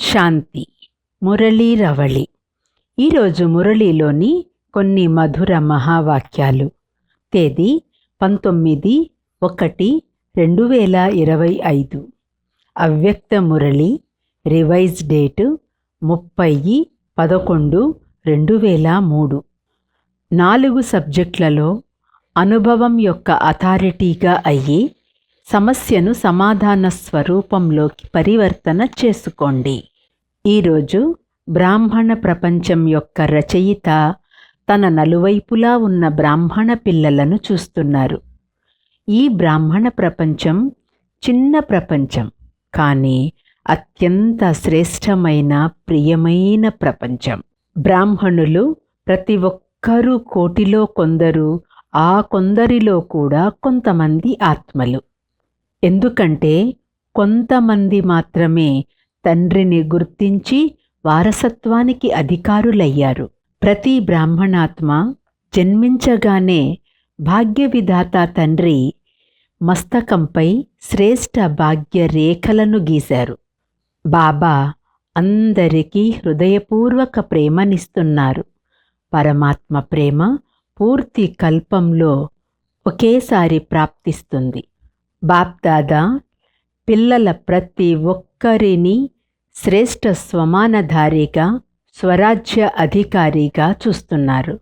శాంతి మురళీ రవళి. ఈరోజు మురళీలోని కొన్ని మధుర మహావాక్యాలు. తేదీ పంతొమ్మిది ఒకటి రెండు వేల ఇరవై ఐదు. అవ్యక్త మురళి రివైజ్ డేటు ముప్పై పదకొండు రెండు వేల మూడు. నాలుగు సబ్జెక్టులలో అనుభవం యొక్క అథారిటీగా అయ్యి సమస్యను సమాధాన స్వరూపంలోకి పరివర్తన చేసుకోండి. ఈరోజు బ్రాహ్మణ ప్రపంచం యొక్క రచయిత తన నలువైపులా ఉన్న బ్రాహ్మణ పిల్లలను చూస్తున్నారు. ఈ బ్రాహ్మణ ప్రపంచం చిన్న ప్రపంచం కానీ అత్యంత శ్రేష్టమైన ప్రియమైన ప్రపంచం. బ్రాహ్మణులు ప్రతి ఒక్కరూ కోటిలో కొందరు ఆ కొందరిలో కూడా కొంతమంది ఆత్మలు. ఎందుకంటే కొంతమంది మాత్రమే తండ్రిని గుర్తించి వారసత్వానికి అధికారులయ్యారు. ప్రతి బ్రాహ్మణాత్మ జన్మించగానే భాగ్యవిధాత తండ్రి మస్తకంపై శ్రేష్ఠ భాగ్య రేఖలను గీశారు. బాబా అందరికీ హృదయపూర్వక ప్రేమనిస్తున్నారు. పరమాత్మ ప్రేమ పూర్తి కల్పంలో ఒకేసారి ప్రాప్తిస్తుంది. బాప్దాదా పిల్లల ప్రతి ఒక్కరిని శ్రేష్ఠ స్వమానధారిగా స్వరాజ్య అధికారిగా చూస్తున్నారు.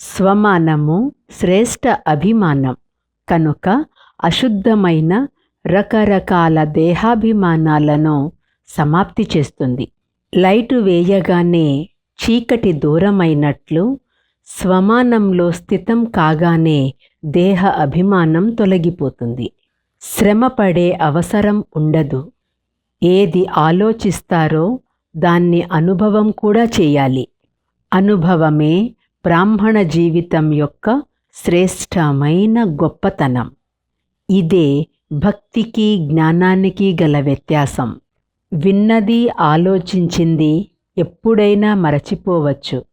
స్వమానము శ్రేష్ఠ అభిమానం కనుక అశుద్ధమైన రకరకాల దేహాభిమానాలను సమాప్తి చేస్తుంది. లైటు వేయగానే చీకటి దూరమైనట్లు స్వమానంలో స్థితం కాగానే దేహ అభిమానం తొలగిపోతుంది. శ్రమపడే అవసరం ఉండదు. ఏది ఆలోచిస్తారో దాన్ని అనుభవం కూడా చేయాలి. అనుభవమే బ్రాహ్మణ జీవితం యొక్క శ్రేష్టమైన గొప్పతనం. ఇదే భక్తికి జ్ఞానానికి గల వ్యత్యాసం. విన్నది ఆలోచించింది ఎప్పుడైనా మరచిపోవచ్చు.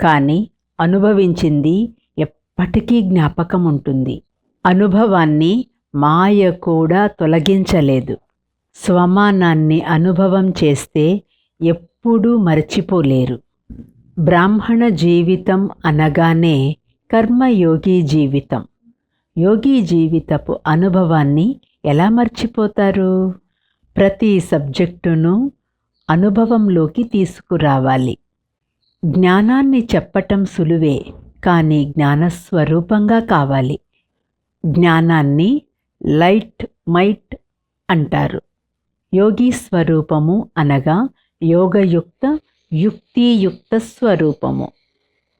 కానీ అనుభవించింది ఎప్పటికీ జ్ఞాపకం ఉంటుంది. అనుభవాన్ని మాయ కూడా తొలగించలేదు. స్వమానాన్ని అనుభవం చేస్తే ఎప్పుడూ మర్చిపోలేరు. బ్రాహ్మణ జీవితం అనగానే కర్మయోగి జీవితం. యోగి జీవితపు అనుభవాన్ని ఎలా మర్చిపోతారు? ప్రతి సబ్జెక్టును అనుభవంలోకి తీసుకురావాలి. జ్ఞానాన్ని చెప్పటం సులువే కానీ జ్ఞానస్వరూపంగా కావాలి. జ్ఞానాన్ని లైట్ మైట్ అంటారు. యోగి స్వరూపము అనగా యోగయుక్త యుక్తియుక్త స్వరూపము.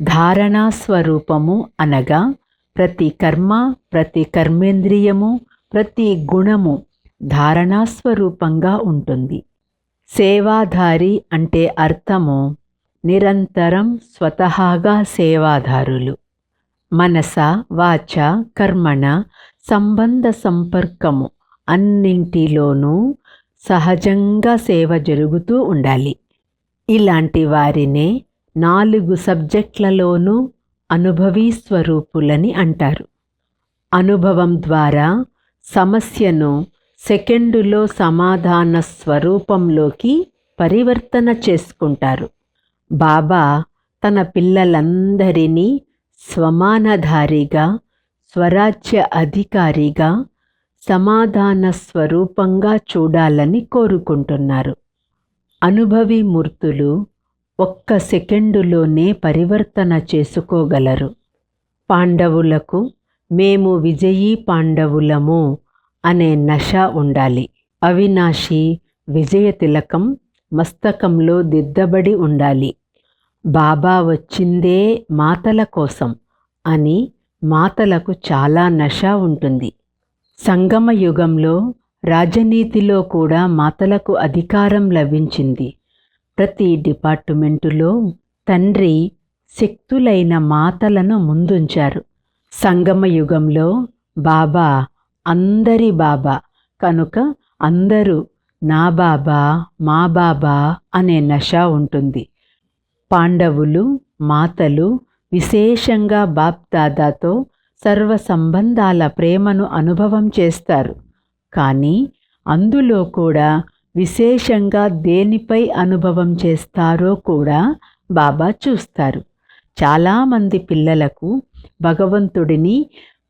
ధారణా స్వరూపము అనగా ప్రతి కర్మ ప్రతి కర్మేంద్రియము ప్రతి గుణము ధారణా స్వరూపంగా ఉంటుంది. సేవాధారి అంటే అర్థము నిరంతరం స్వతహాగా సేవాదారులు మనస వాచ కర్మణ సంబంధ సంపర్కము అన్నింటిలోనూ సహజంగా సేవ జరుగుతూ ఉండాలి. ఇలాంటి వారినే నాలుగు సబ్జెక్టులలోనూ అనుభవీ స్వరూపులని అంటారు. అనుభవం ద్వారా సమస్యను సెకండులో సమాధాన స్వరూపంలోకి పరివర్తన చేసుకుంటారు. బాబా తన పిల్లలందరినీ స్వమానధారిగా స్వరాజ్య అధికారిగా సమాధాన స్వరూపంగా చూడాలని కోరుకుంటున్నారు. అనుభవి మూర్తులు ఒక్క సెకండులోనే పరివర్తన చేసుకోగలరు. పాండవులకు మేము విజయీ పాండవులము అనే నష ఉండాలి. అవినాశి విజయ తిలకం మస్తకంలో దిద్దబడి ఉండాలి. బాబా వచ్చిందే మాతల కోసం అని మాతలకు చాలా నష ఉంటుంది. సంగమ యుగంలో రాజనీతిలో కూడా మాతలకు అధికారం లభించింది. ప్రతి డిపార్టుమెంటులో తండ్రి శక్తులైన మాతలను ముందుంచారు. సంగమ యుగంలో బాబా అందరి బాబా కనుక అందరూ నా బాబా మా బాబా అనే నష ఉంటుంది. పాండవులు మాతలు విశేషంగా బాప్దాదాతో సర్వ సంబంధాల ప్రేమను అనుభవం చేస్తారు. కానీ అందులో కూడా విశేషంగా దేనిపై అనుభవం చేస్తారో కూడా బాబా చూస్తారు. చాలామంది పిల్లలకు భగవంతుడిని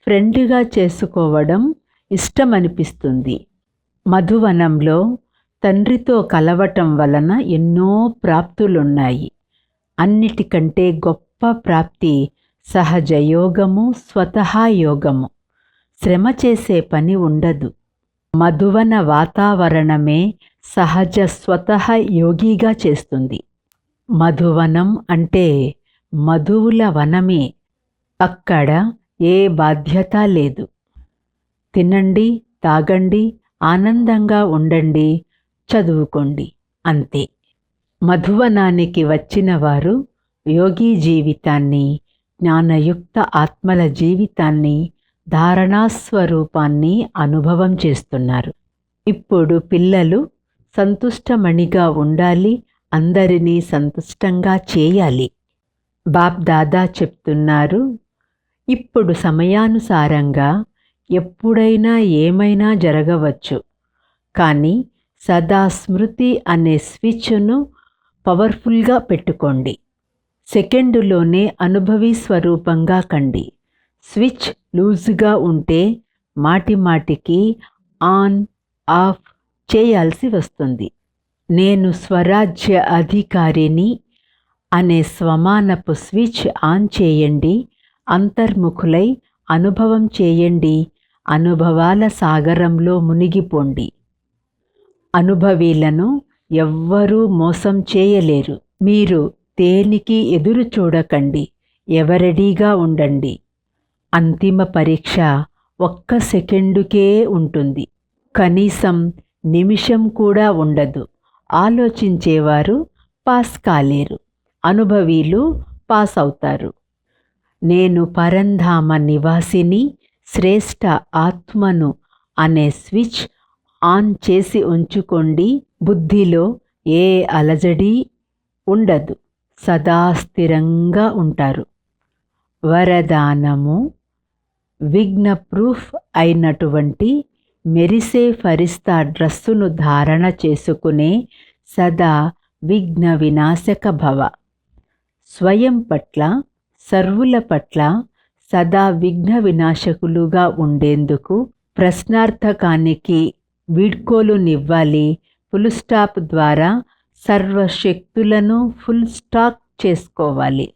ఫ్రెండ్గా చేసుకోవడం ఇష్టమనిపిస్తుంది. మధువనంలో తండ్రితో కలవటం వలన ఎన్నో ప్రాప్తులున్నాయి. అన్నిటికంటే గొప్ప ప్రాప్తి సహజ యోగము స్వతహా యోగము. శ్రమ చేసే పని ఉండదు. మధువన వాతావరణమే సహజ స్వతహ యోగిగా చేస్తుంది. మధువనం అంటే మధువుల వనమే. అక్కడ ఏ బాధ్యత లేదు. తినండి తాగండి ఆనందంగా ఉండండి చదువుకోండి అంతే. మధువనానికి వచ్చిన వారు యోగి జీవితాన్ని జ్ఞానయుక్త ఆత్మల జీవితాన్ని ధారణాస్వరూపాన్ని అనుభవం చేస్తున్నారు. ఇప్పుడు పిల్లలు సంతుష్టమణిగా ఉండాలి అందరినీ సంతుష్టంగా చేయాలి. బాప్ దాదా చెప్తున్నారు ఇప్పుడు సమయానుసారంగా ఎప్పుడైనా ఏమైనా జరగవచ్చు. కానీ సదా స్మృతి అనే స్విచ్ను పవర్ఫుల్గా పెట్టుకోండి. సెకండులోనే అనుభవి స్వరూపంగా కండి. స్విచ్ లూజ్గా ఉంటే మాటి మాటికి ఆన్ ఆఫ్ చేయాల్సి వస్తుంది. నేను స్వరాజ్య అధికారిని అనే స్వమానపు స్విచ్ ఆన్ చేయండి అంతర్ముఖులై అనుభవం చేయండి అనుభవాల సాగరంలో మునిగిపోండి. అనుభవీలను ఎవ్వరూ మోసం చేయలేరు. మీరు దేనికి ఎదురు చూడకండి ఎవరెడీగా ఉండండి. అంతిమ పరీక్ష ఒక్క సెకండుకే ఉంటుంది. కనీసం నిమిషం కూడా ఉండదు. ఆలోచించేవారు పాస్ కాలేరు అనుభవీలు పాస్ అవుతారు నేను పరంధామ నివాసిని శ్రేష్ఠ ఆత్మను అనే స్విచ్ ఆన్ చేసి ఉంచుకోండి. బుద్ధిలో ఏ అలజడి ఉండదు. సదా స్థిరంగా ఉంటారు. వరదానము విఘ్న ప్రూఫ్ అయినటువంటి మెరిసే ఫరిస్తా డ్రస్సును ధారణ చేసుకునే సదా విఘ్న వినాశక భవ. స్వయం పట్ల సర్వుల పట్ల సదా విఘ్న వినాశకులుగా ఉండేందుకు ప్రశ్నార్థకానికి వీడ్కోలునివ్వాలి ఫుల్ స్టాప్ ద్వారా సర్వశక్తులను ఫుల్ స్టాక్ చేసుకోవాలి.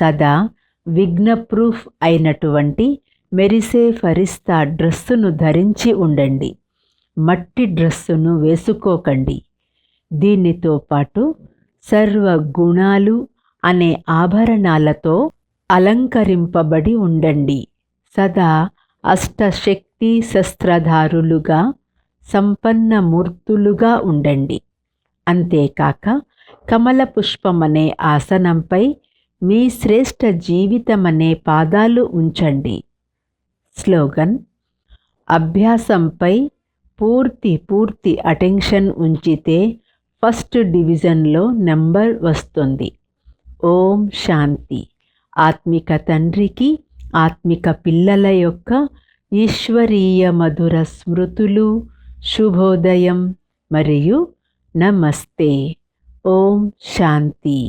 సదా విఘ్న ప్రూఫ్ అయినటువంటి మెరిసే ఫరిస్తా డ్రెస్సును ధరించి ఉండండి. మట్టి డ్రెస్సును వేసుకోకండి. దీనితో పాటు సర్వ గుణాలు అనే ఆభరణాలతో అలంకరింపబడి ఉండండి. సదా అష్టశక్తి శస్త్రధారులుగా సంపన్న మూర్తులుగా ఉండండి. అంతేకాక కమల పుష్పమనే ఆసనంపై మీ శ్రేష్ఠ జీవితమనే పాదాలు ఉంచండి. స్లోగన్ అభ్యాసంపై పూర్తి పూర్తి అటెన్షన్ ఉంచితే ఫస్ట్ డివిజన్లో నెంబర్ వస్తుంది. ఓం శాంతి. ఆత్మిక తండ్రికి ఆత్మిక పిల్లల యొక్క ఈశ్వరీయ మధుర స్మృతులు శుభోదయం మరియు నమస్తే ఓం శాంతి